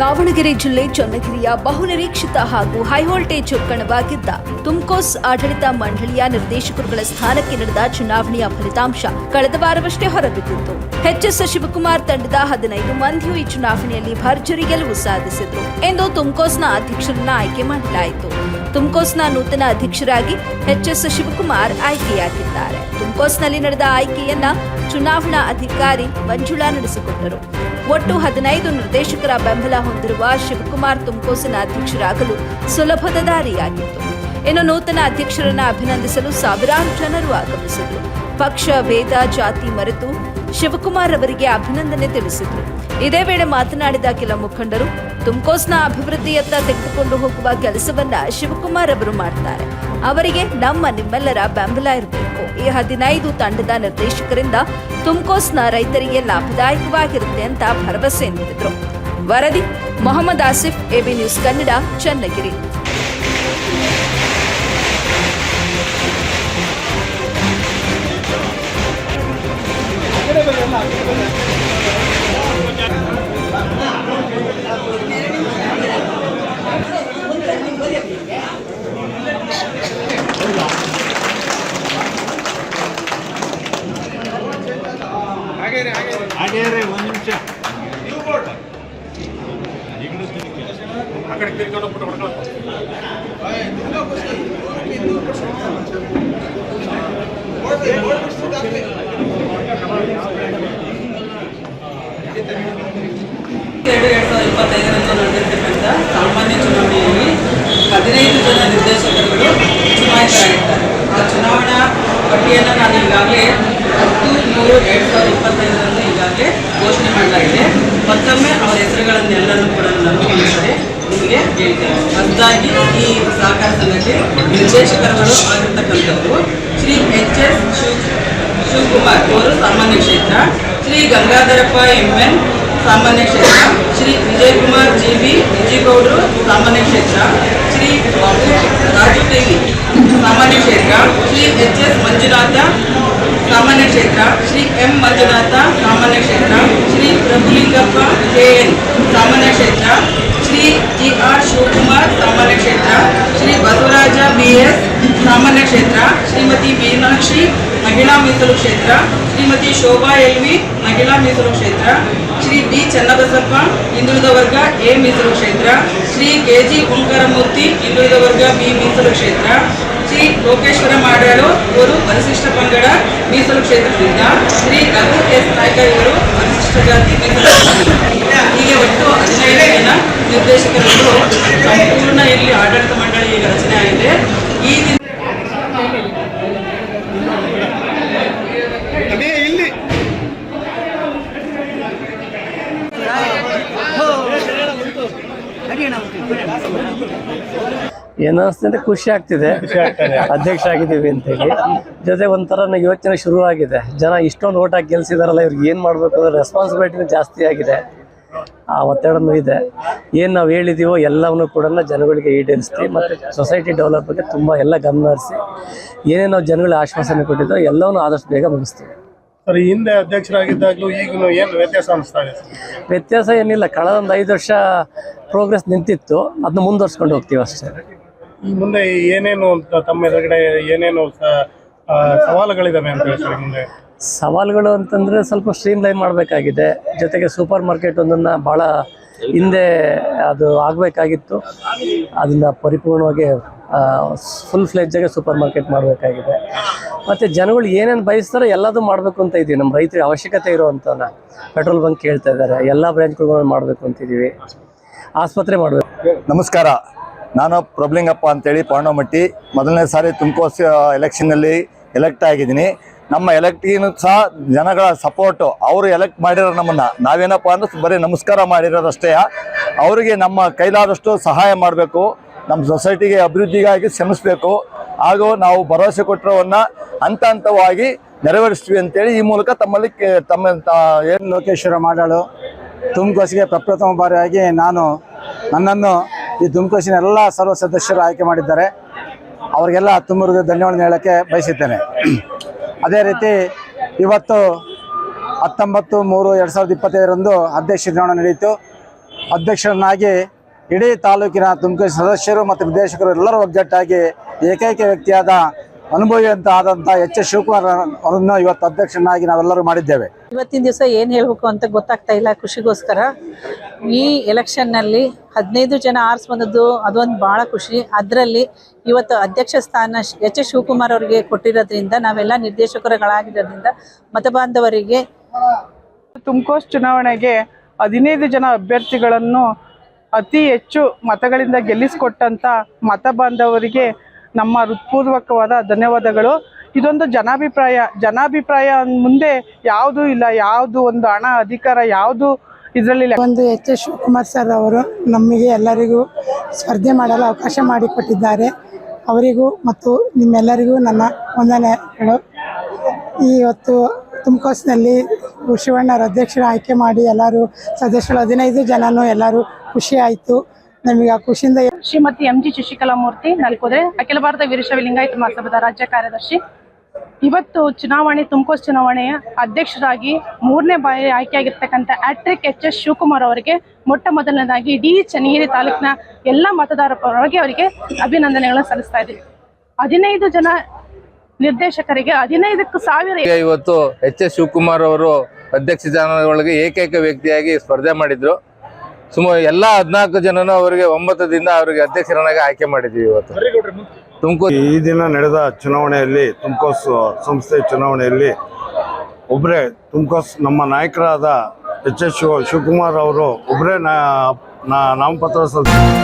ದಾವಣಗೆರೆ ಜಿಲ್ಲೆ ಚನ್ನಗಿರಿಯ ಬಹುನಿರೀಕ್ಷಿತ ಹಾಗೂ ಹೈವೋಲ್ಟೇಜ್ ಕಣವಾಗಿದ್ದ ತುಮ್ಕೋಸ್ ಆಡಳಿತ ಮಂಡಳಿಯ ನಿರ್ದೇಶಕರುಗಳ ಸ್ಥಾನಕ್ಕೆ ನಡೆದ ಚುನಾವಣೆಯ ಫಲಿತಾಂಶ ಕಳೆದ ವಾರವಷ್ಟೇ ಹೊರಬಿದ್ದಿತ್ತು. ಎಚ್ಎಸ್ ಶಿವಕುಮಾರ್ ತಂಡದ ಹದಿನೈದು ಮಂದಿಯು ಈ ಚುನಾವಣೆಯಲ್ಲಿ ಭರ್ಜರಿ ಗೆಲುವು ಸಾಧಿಸಿದ್ರು. ಎಂದು ತುಮ್ಕೋಸ್ನ ಅಧ್ಯಕ್ಷರನ್ನ ಆಯ್ಕೆ ಮಾಡಲಾಯಿತು. ತುಮ್ಕೋಸ್ನ ನೂತನ ಅಧ್ಯಕ್ಷರಾಗಿ ಎಚ್ಎಸ್ ಶಿವಕುಮಾರ್ ಆಯ್ಕೆಯಾಗಿದ್ದಾರೆ. ತುಮ್ಕೋಸ್ನಲ್ಲಿ ನಡೆದ ಆಯ್ಕೆಯನ್ನ ಚುನಾವಣಾ ಅಧಿಕಾರಿ ಮಂಜುಳಾ ನಡೆಸಿಕೊಟ್ಟರು ಒಟ್ಟು ಹದಿನೈದು ನಿರ್ದೇಶಕರ ಬೆಂಬಲ ಹೊಂದಿರುವ ಶಿವಕುಮಾರ್ ತುಮಕೋಸಿನ ಅಧ್ಯಕ್ಷರಾಗಲು ಸುಲಭದ ದಾರಿಯಾಗಿತ್ತು. ಇನ್ನು ನೂತನ ಅಧ್ಯಕ್ಷರನ್ನ ಅಭಿನಂದಿಸಲು ಸಾವಿರಾರು ಜನರು ಆಗಮಿಸಿದರು. ಪಕ್ಷ ಭೇದ ಜಾತಿ ಮರೆತು ಶಿವಕುಮಾರ್ ಅವರಿಗೆ ಅಭಿನಂದನೆ ತಿಳಿಸಿದರು. ಇದೇ ವೇಳೆ ಮಾತನಾಡಿದ ಕೆಲ ಮುಖಂಡರು, ತುಮಕೋಸ್ನ ಅಭಿವೃದ್ಧಿಯತ್ತ ತೆಗೆದುಕೊಂಡು ಹೋಗುವ ಕೆಲಸವನ್ನ ಶಿವಕುಮಾರ್ ಅವರು ಮಾಡ್ತಾರೆ. ಅವರಿಗೆ ನಮ್ಮ ನಿಮ್ಮೆಲ್ಲರ ಬೆಂಬಲ ಇರಬೇಕು. ಈ ಹದಿನೈದು ತಂಡದ ನಿರ್ದೇಶಕರಿಂದ ತುಮಕೋಸ್ನ ರೈತರಿಗೆ ಲಾಭದಾಯಕವಾಗಿರುತ್ತೆ ಅಂತ ಭರವಸೆ ನೀಡಿದ್ರು. ವರದಿ ಮೊಹಮ್ಮದ್ ಆಸಿಫ್ ಎಬಿ ನ್ಯೂಸ್ ಕನ್ನಡ ಚನ್ನಗಿರಿ. ಕಡೆ ತಿರ್ಕೊಂಡು ಹೊಡ್ಕೊಳಪ್ಪ. ಎರಡು ಎರಡು ಸಾವಿರದ ಇಪ್ಪತ್ತೈದರಂದು ನಡೆದಿರ್ತಕ್ಕಂಥ ಸಾಮಾನ್ಯ ಚುನಾವಣೆಯಲ್ಲಿ ಹದಿನೈದು ಜನ ನಿರ್ದೇಶಕರುಗಳು ಚುನಾಯಿತರಾಗಿದ್ದಾರೆ ಆ ಚುನಾವಣಾ ಪಟ್ಟಿಯನ್ನು ನಾನು ಈಗಾಗಲೇ ಹತ್ತು ಮೂರು ಎರಡು ಸಾವಿರದ ಇಪ್ಪತ್ತೈದರಂದು ನಿರ್ದೇಶಕರುಗಳು ಆಗಿರ್ತಕ್ಕಂಥದ್ದು ಶ್ರೀ ಎಚ್ ಎಸ್ ಶಿವ್ ಶಿವಕುಮಾರ್ ಅವರು ಸಾಮಾನ್ಯ ಕ್ಷೇತ್ರ, ಶ್ರೀ ಗಂಗಾಧರಪ್ಪ ಎಂ ಎನ್ ಸಾಮಾನ್ಯ ಕ್ಷೇತ್ರ, ಶ್ರೀ ವಿಜಯಕುಮಾರ್ ಜಿ ವಿ ವಿಜಯಗೌಡರು ಸಾಮಾನ್ಯ ಕ್ಷೇತ್ರ, ಶ್ರೀ ಬಾಬು ರಾಜು ದೇವಿ ಸಾಮಾನ್ಯ ಕ್ಷೇತ್ರ, ಶ್ರೀ ಎಚ್ ಎಸ್ ಮಂಜುನಾಥ ಸಾಮಾನ್ಯ ಕ್ಷೇತ್ರ, ಶ್ರೀ ಎಂ ಮಂಜುನಾಥ ಸಾಮಾನ್ಯ ಕ್ಷೇತ್ರ, ಶ್ರೀ ಪ್ರಭುಲಿಂಗಪ್ಪ ಕೆ ಎನ್ ಸಾಮಾನ್ಯ ಕ್ಷೇತ್ರ ಶ್ರೀ ಜಿ ಆರ್ ಶಿವಕುಮಾರ್, ಸಾಮಾನ್ಯ ಕ್ಷೇತ್ರ, ಶ್ರೀ ಬಸವರಾಜ ಬಿ ಎಸ್ ಸಾಮಾನ್ಯ ಕ್ಷೇತ್ರ, ಶ್ರೀಮತಿ ಮೀನಾಕ್ಷಿ, ಮಹಿಳಾ ಮೀಸಲು ಕ್ಷೇತ್ರ, ಶ್ರೀಮತಿ ಶೋಭಾ ಎಲ್ವಿ, ಮಹಿಳಾ ಮೀಸಲು ಕ್ಷೇತ್ರ, ಶ್ರೀ ಬಿ. ಚನ್ನಬಸಪ್ಪ, ಹಿಂದುಳಿದ ವರ್ಗ ಎ. ಮೀಸಲು ಕ್ಷೇತ್ರ, ಶ್ರೀ ಕೆ. ಜಿ. ಓಂಕಾರಮೂರ್ತಿ ಹಿಂದುಳಿದ ವರ್ಗ ಬಿ. ಮೀಸಲು ಕ್ಷೇತ್ರ, ಶ್ರೀ ಲೋಕೇಶ್ವರ ಮಾಡಾಳು ಇವರು ಪರಿಶಿಷ್ಟ ಪಂಗಡ ಮೀಸಲು ಕ್ಷೇತ್ರದಿಂದ, ಶ್ರೀ ರಘು ಎಸ್. ನಾಯ್ಕ ಇವರು ಪರಿಶಿಷ್ಟ ಜಾತಿ ಮೀಸಲು ಒಟ್ಟು ಹದಿನೈದು ಜನ ನಿರ್ದೇಶಕರನ್ನು ಸಂಪೂರ್ಣ ಇಲ್ಲಿ ಆಡಳಿತ ಮಂಡಳಿ ಈಗ ರಚನೆ ಆಗಿದೆ. ಈ ದಿನ ಏನೋ ಅನಿಸ್ತದೆ ಖುಷಿ ಆಗ್ತಿದೆ. ಅಧ್ಯಕ್ಷ ಆಗಿದ್ದೀವಿ ಅಂತೇಳಿ. ಜೊತೆ ಒಂಥರ ನ- ಯೋಚನೆ ಶುರು ಆಗಿದೆ ಜನ ಇಷ್ಟೊಂದು ಓಟ್ ಹಾಕಿ ಗೆಲ್ಸಿದಾರಲ್ಲ ಇವ್ರಿಗೆ ಏನು ಮಾಡಬೇಕು ಅನ್ನೋ ರೆಸ್ಪಾನ್ಸಿಬಿಲಿಟಿನೂ ಜಾಸ್ತಿ ಆಗಿದೆ. ಆ ಒತ್ತಡನೂ ಇದೆ. ಏನು ನಾವು ಹೇಳಿದೀವೋ ಎಲ್ಲವನ್ನೂ ಕೂಡ ಜನಗಳಿಗೆ ಈಡೇರಿಸ್ತೀವಿ ಮತ್ತು ಸೊಸೈಟಿ ಡೆವಲಪ್ ಬಗ್ಗೆ ತುಂಬ ಎಲ್ಲ ಗಮನ ಹರಿಸಿ ಏನೇನು ನಾವು ಜನಗಳಿಗೆ ಆಶ್ವಾಸನೆ ಕೊಟ್ಟಿದ್ದೋ ಎಲ್ಲವನ್ನೂ ಆದಷ್ಟು ಬೇಗ ಮುಗಿಸ್ತೀವಿ. ಸರ್ ಈ ಹಿಂದೆ ಅಧ್ಯಕ್ಷರಾಗಿದ್ದಾಗಲೂ ಈಗ ಏನು ವ್ಯತ್ಯಾಸ ಅನಿಸ್ತಾ ಇದೆ? ವ್ಯತ್ಯಾಸ ಏನಿಲ್ಲ. ಕಳೆದ ಒಂದು ಐದು ವರ್ಷ ಪ್ರೋಗ್ರೆಸ್ ನಿಂತಿತ್ತು. ಅದನ್ನ ಮುಂದುವರ್ಸ್ಕೊಂಡು ಹೋಗ್ತೀವಿ ಅಷ್ಟೇ. ಈ ಮುಂದೆ ಏನೇನು ಅಂತ ತಮ್ಮ ಎದುರುಗಡೆ ಏನೇನು ಸವಾಲುಗಳಿದ್ದಾವೆ ಸವಾಲುಗಳಿದಾವೆ ಅಂತ ಹೇಳಿ ಸರ್ ಮುಂದೆ? ಸವಾಲುಗಳು ಅಂತಂದರೆ ಸ್ವಲ್ಪ ಸ್ಟ್ರೀಮ್ ಲೈನ್ ಮಾಡಬೇಕಾಗಿದೆ. ಜೊತೆಗೆ ಸೂಪರ್ ಮಾರ್ಕೆಟ್ ಒಂದನ್ನು ಭಾಳ ಹಿಂದೆ ಅದು ಆಗಬೇಕಾಗಿತ್ತು. ಅದನ್ನು ಪರಿಪೂರ್ಣವಾಗಿ ಫುಲ್ ಫ್ಲೆಜ್ಜಾಗೆ ಸೂಪರ್ ಮಾರ್ಕೆಟ್ ಮಾಡಬೇಕಾಗಿದೆ. ಮತ್ತು ಜನಗಳು ಏನೇನು ಬಯಸ್ತಾರೋ ಎಲ್ಲದೂ ಮಾಡಬೇಕು ಅಂತ ಇದ್ದೀವಿ ನಮ್ಮ ರೈತರಿಗೆ ಅವಶ್ಯಕತೆ ಇರುವಂಥವನ್ನ ಪೆಟ್ರೋಲ್ ಬಂಕ್ ಕೇಳ್ತಾ ಇದ್ದಾರೆ ಎಲ್ಲ ಬ್ರ್ಯಾಂಚ್ಗಳು ಮಾಡಬೇಕು ಅಂತಿದ್ದೀವಿ ಆಸ್ಪತ್ರೆ ಮಾಡಬೇಕು. ನಮಸ್ಕಾರ. ನಾನು ಪ್ರಬ್ಲಿಂಗಪ್ಪ ಅಂತೇಳಿ ಪಾಂಡವಮಟ್ಟಿ ಮೊದಲನೇ ಸಾರಿ ತುಮಕೋಸ್ ಎಲೆಕ್ಷನ್ನಲ್ಲಿ ಎಲೆಕ್ಟ್ ಆಗಿದ್ದೀನಿ. ನಮ್ಮ ಎಲೆಕ್ಟಿನ ಸಹ ಜನಗಳ ಸಪೋರ್ಟು. ಅವರು ಎಲೆಕ್ಟ್ ಮಾಡಿರೋ ನಮ್ಮನ್ನು. ನಾವೇನಪ್ಪ ಅಂದ್ರೆ ಬರೀ ನಮಸ್ಕಾರ ಮಾಡಿರೋದಷ್ಟೇ. ಅವರಿಗೆ ನಮ್ಮ ಕೈಲಾದಷ್ಟು ಸಹಾಯ ಮಾಡಬೇಕು. ನಮ್ಮ ಸೊಸೈಟಿಗೆ ಅಭಿವೃದ್ಧಿಗಾಗಿ ಶ್ರಮಿಸಬೇಕು. ಹಾಗೂ ನಾವು ಭರವಸೆ ಕೊಟ್ಟಿರೋವನ್ನು ಹಂತ ಹಂತವಾಗಿ ನೆರವೇರಿಸ್ತೀವಿ ಅಂತೇಳಿ ಈ ಮೂಲಕ ತಮ್ಮಲ್ಲಿ ತಮ್ಮ ಏನು ಲೋಕೇಶ್ವರ ಮಾಡಾಳು. ತುಮಕೋಸಿಗೆ ಪ್ರಪ್ರಥಮ ಬಾರಿಯಾಗಿ ನಾನು ನನ್ನನ್ನು ಈ ತುಮಕೋಸಿನ ಎಲ್ಲ ಸರ್ವ ಸದಸ್ಯರು ಆಯ್ಕೆ ಮಾಡಿದ್ದಾರೆ. ಅವರಿಗೆಲ್ಲ ತುಂಬ ಧನ್ಯವಾದ ಹೇಳೋಕ್ಕೆ ಬಯಸುತ್ತೇನೆ ಅದೇ ರೀತಿ ಇವತ್ತು ಹತ್ತೊಂಬತ್ತು ಮೂರು ಎರಡು ಸಾವಿರದ ಇಪ್ಪತ್ತೈದರಂದು ಅಧ್ಯಕ್ಷ ಚುನಾವಣೆ ನಡೆಯಿತು. ಅಧ್ಯಕ್ಷರನ್ನಾಗಿ ಇಡೀ ತಾಲೂಕಿನ ತುಮಕೂರು ಸದಸ್ಯರು ಮತ್ತು ನಿರ್ದೇಶಕರು ಎಲ್ಲರೂ ಒಗ್ಗಟ್ಟಾಗಿ ಏಕೈಕ ವ್ಯಕ್ತಿಯಾದ ಅನುಭವಿ ಅಂತ ಆದಂತ ಎಚ್ ಎಸ್ ಶಿವಕುಮಾರ್ ಅವರನ್ನು ಇವತ್ತು ಅಧ್ಯಕ್ಷನಾಗಿ ನಾವೆಲ್ಲರೂ ಮಾಡಿದ್ದೇವೆ. ಇವತ್ತಿನ ದಿವಸ ಏನು ಹೇಳಬೇಕು ಅಂತ ಗೊತ್ತಾಗ್ತಾ ಇಲ್ಲ ಖುಷಿಗೋಸ್ಕರ. ಈ ಎಲೆಕ್ಷನ್ನಲ್ಲಿ ಹದಿನೈದು ಜನ ಆರ್ಸ್ ಬಂದದ್ದು ಅದೊಂದು ಭಾಳ ಖುಷಿ. ಅದರಲ್ಲಿ ಇವತ್ತು ಅಧ್ಯಕ್ಷ ಸ್ಥಾನ ಎಚ್ ಎಸ್ ಶಿವಕುಮಾರ್ ಅವರಿಗೆ ಕೊಟ್ಟಿರೋದ್ರಿಂದ ನಾವೆಲ್ಲ ನಿರ್ದೇಶಕರುಗಳಾಗಿರೋದ್ರಿಂದ ಮತಬಾಂಧವರಿಗೆ ತುಮಕೋಸ್ ಚುನಾವಣೆಗೆ ಹದಿನೈದು ಜನ ಅಭ್ಯರ್ಥಿಗಳನ್ನು ಅತಿ ಹೆಚ್ಚು ಮತಗಳಿಂದ ಗೆಲ್ಲಿಸಿಕೊಟ್ಟಂತ ಮತ ಬಾಂಧವರಿಗೆ ನಮ್ಮ ಹೃತ್ಪೂರ್ವಕವಾದ ಧನ್ಯವಾದಗಳು. ಇದೊಂದು ಜನಾಭಿಪ್ರಾಯ. ಜನಾಭಿಪ್ರಾಯ ಮುಂದೆ ಯಾವುದೂ ಇಲ್ಲ. ಯಾವುದು ಒಂದು ಹಣ, ಅಧಿಕಾರ, ಯಾವುದು ಇದರಲ್ಲಿ ಒಂದು ಎಚ್ ಎಸ್ ಶಿವಕುಮಾರ್ ಸರ್ ಅವರು ನಮಗೆ ಎಲ್ಲರಿಗೂ ಸ್ಪರ್ಧೆ ಮಾಡಲು ಅವಕಾಶ ಮಾಡಿಕೊಟ್ಟಿದ್ದಾರೆ. ಅವರಿಗೂ ಮತ್ತು ನಿಮ್ಮೆಲ್ಲರಿಗೂ ನನ್ನ ವಂದನೆಗಳು. ಇವತ್ತು ತುಮಕೋಸ್ನಲ್ಲಿ ಶಿವಣ್ಣರ ಅಧ್ಯಕ್ಷರ ಆಯ್ಕೆ ಮಾಡಿ ಎಲ್ಲರೂ, ಸದಸ್ಯರು ಹದಿನೈದು ಜನನೂ ಎಲ್ಲರೂ ಖುಷಿ ಆಯಿತು. ನಮಗೆ ಆ ಖುಷಿಯಿಂದ ಶ್ರೀಮತಿ ಎಂ ಜಿ ಶಶಿಕಲಾ ಮೂರ್ತಿ ನಾಲ್ಕುದ್ರೆ ಅಖಿಲ ಭಾರತ ವೀರಶೈವ ಲಿಂಗಾಯತ ಮಹಾಸಭಾದ ರಾಜ್ಯ ಕಾರ್ಯದರ್ಶಿ. ಇವತ್ತು ಚುನಾವಣೆ ತುಮಕೂರು ಚುನಾವಣೆಯ ಅಧ್ಯಕ್ಷರಾಗಿ ಮೂರನೇ ಬಾರಿ ಆಯ್ಕೆಯಾಗಿರ್ತಕ್ಕಂಥ ಆಟ್ರಿಕ್ ಎಚ್ ಎಸ್ ಶಿವಕುಮಾರ್ ಅವರಿಗೆ ಮೊಟ್ಟ ಮೊದಲನೇದಾಗಿ ಇಡೀ ಚನ್ನಗಿರಿ ತಾಲೂಕಿನ ಎಲ್ಲ ಮತದಾರರ ಪರವಾಗಿ ಅವರಿಗೆ ಅಭಿನಂದನೆಗಳನ್ನು ಸಲ್ಲಿಸ್ತಾ ಇದ್ದೀವಿ ಹದಿನೈದು ಜನ ನಿರ್ದೇಶಕರಿಗೆ ಹದಿನೈದಕ್ಕೂ ಸಾವಿರ ಇವತ್ತು ಎಚ್ ಎಸ್ ಶಿವಕುಮಾರ್ ಅವರು ಅಧ್ಯಕ್ಷ ಸ್ಥಾನಗಳಿಗೆ ಒಳಗೆ ಏಕೈಕ ವ್ಯಕ್ತಿಯಾಗಿ ಸ್ಪರ್ಧೆ ಮಾಡಿದ್ರು. ಸುಮಾರು ಎಲ್ಲ ಹದಿನಾಲ್ಕು ಜನನು ಅವರಿಗೆ ದಿನ ಅವರಿಗೆ ಅಧ್ಯಕ್ಷರನ್ನಾಗಿ ಆಯ್ಕೆ ಮಾಡಿದ್ದೀವಿ ಇವತ್ತು. ತುಮಕೂರು ಈ ದಿನ ನಡೆದ ಚುನಾವಣೆಯಲ್ಲಿ ತುಮಕೋಸ್ ಸಂಸ್ಥೆ ಚುನಾವಣೆಯಲ್ಲಿ ಒಬ್ಬರೇ ತುಮಕೋಸ್ ನಮ್ಮ ನಾಯಕರಾದ ಎಚ್ ಎಸ್ ಶಿವ, ಶಿವಕುಮಾರ್ ಅವರು ಒಬ್ಬರೇ ನಾಮಪತ್ರ ಸಲ್ಲಿಸಿದ್ದಾರೆ